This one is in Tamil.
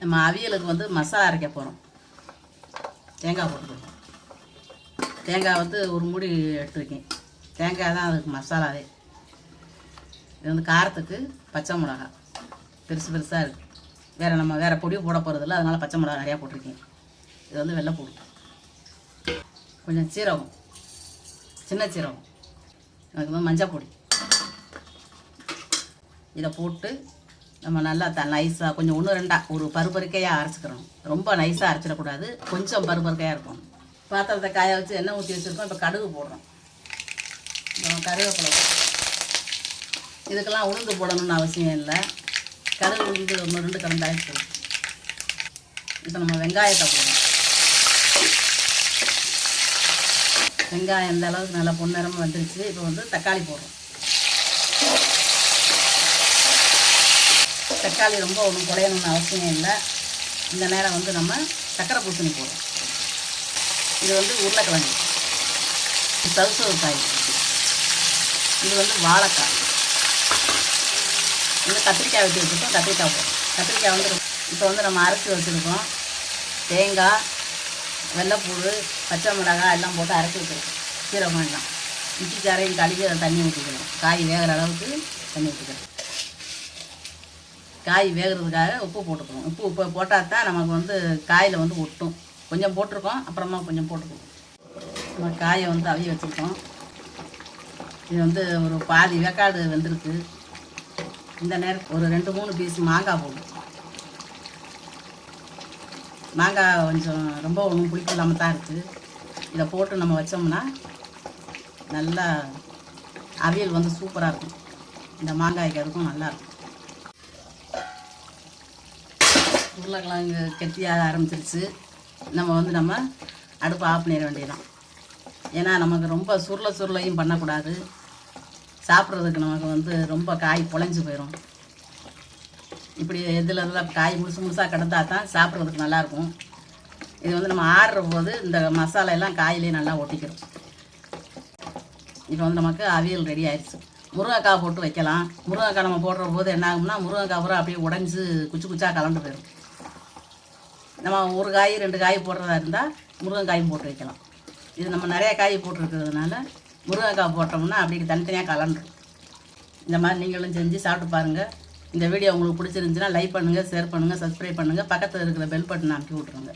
நம்ம அவியலுக்கு வந்து மசாலா அரைக்க போகிறோம் தேங்காய் போட்டுருக்கோம் தேங்காய் வந்து ஒரு மூடி எடுத்துருக்கேன் தேங்காய் தான் அதுக்கு மசாலாவே. இது வந்து காரத்துக்கு பச்சை மிளகா. பெருசு பெருசாக இருக்குது வேறு நம்ம வேறு பொடியும் போட போகிறதில்ல அதனால் பச்சை மிளகா நிறையா போட்டிருக்கேன். இது வந்து வெள்ளைப்பூடு கொஞ்சம் சீரகம். சின்ன சீரகம். அதுக்கு வந்து மஞ்சள் பொடி. இதை போட்டு நம்ம நல்லா த நைஸாக கொஞ்சம் ஒன்று ரெண்டாக ஒரு பருப்பருக்கையாக அரைச்சிக்கிறோம் ரொம்ப நைஸாக அரைச்சிடக்கூடாது. கொஞ்சம் பருப்பருக்கையாக இருக்கும் பாத்திரத்தை காய வச்சு எண்ணெய் ஊற்றி வச்சுருக்கோம். இப்போ கடுகு போடுறோம். அப்புறம் கருவேப்பிலை. இதுக்கெல்லாம் உளுந்து போடணும்னு அவசியம் இல்லை. கடுகு உளுந்து ஒன்று ரெண்டு கலந்தாய் இப்போ நம்ம வெங்காயத்தை போடணும். வெங்காயம் இந்த அளவுக்கு நல்லா பொன்னிறமாக வந்துருச்சு. இப்போ வந்து தக்காளி போடுறோம். தக்காளி ரொம்ப ஒன்றும் குறையணும்னு அவசியம் இல்லை. இந்த நேரம் வந்து நம்ம சக்கரை பூசணி போடுறோம். இது வந்து உருளைக்கிழங்கு. இது சவுசவு காய் இது வந்து வாழைக்காய். இது கத்திரிக்காய் வச்சு வச்சுருக்கோம். கத்திரிக்காய் போடுறோம். கத்திரிக்காய் வந்து இப்போ வந்து நம்ம அரைச்சி வச்சுருக்கோம். தேங்காய் வெள்ளைப்பூடு பச்சை மிளகாய் எல்லாம் போட்டு அரைச்சி வச்சுருக்கோம். சீரகம் எல்லாம். இட்லி சாரையும் கழுவி அதை தண்ணி ஊற்றிக்கணும். காய் வேகிற அளவுக்கு தண்ணி ஊற்றிக்கணும். காய் வேகிறதுக்காக உப்பு போட்டுக்கணும். உப்பு உப்பு போட்டால் தான் நமக்கு வந்து காயில் வந்து ஒட்டும். கொஞ்சம் போட்டிருக்கோம் அப்புறமா கொஞ்சம் போட்டுக்கணும். நம்ம காயை வந்து அவிய வச்சுருக்கோம். இது வந்து ஒரு பாதி வேக்காடு வெந்திருக்கு. இந்த நேரம் ஒரு ரெண்டு மூணு பீஸ் மாங்காய் போடும் மாங்காய் கொஞ்சம் ரொம்ப ஒன்றும் புளிப்பு இல்லாமல் தான் இருக்குது இதை போட்டு நம்ம வச்சோம்னா நல்லா அவியல் வந்து சூப்பராக இருக்கும். இந்த மாங்காய்க்கு அதுக்கும் நல்லாயிருக்கும் இருக்கும் உருளைக்கிழங்கு கெட்டியாக ஆரம்பிச்சிருச்சு. நம்ம வந்து நம்ம அடுப்பு ஆஃப் பண்ணிட வேண்டியதான் ஏன்னா நமக்கு ரொம்ப சுருள சுருளையும் பண்ணக்கூடாது. சாப்பிட்றதுக்கு நமக்கு வந்து ரொம்ப காய் பொழைஞ்சு போயிடும் இப்படி இதில் இதில் காய் முழுசு முழுசாக கிடந்தா தான் சாப்பிட்றதுக்கு நல்லாயிருக்கும். இது வந்து நம்ம ஆடுற போது இந்த மசாலா எல்லாம் காயிலே நல்லா ஒட்டிக்கிறோம் இப்போ வந்து நமக்கு அவியல் ரெடி ஆயிடுச்சு முருங்கைக்காய் போட்டு வைக்கலாம். முருங்கைக்காய் நம்ம போடுற போது என்ன ஆகும்னா முருங்கைக்காய் பூரா அப்படியே உடஞ்சி குச்சி குச்சா கலந்து போயிடும் நம்ம ஒரு காய் ரெண்டு காய் போடுறதா இருந்தால் முருங்கைக்காயும் போட்டு வைக்கலாம். இது நம்ம நிறைய காய் போட்டிருக்கிறதுனால முருங்கைக்காய் போட்டோம்னா அப்படி தனித்தனியாக கலண்டுரும் இந்த மாதிரி நீங்களும் செஞ்சு சாப்பிட்டு பாருங்கள் இந்த வீடியோ உங்களுக்கு பிடிச்சிருந்துச்சுன்னா லைக் பண்ணுங்கள் ஷேர் பண்ணுங்கள் சப்ஸ்கிரைப் பண்ணுங்கள் பக்கத்தில் இருக்கிற பெல் பட்டன் அமைக்கி விட்ருங்க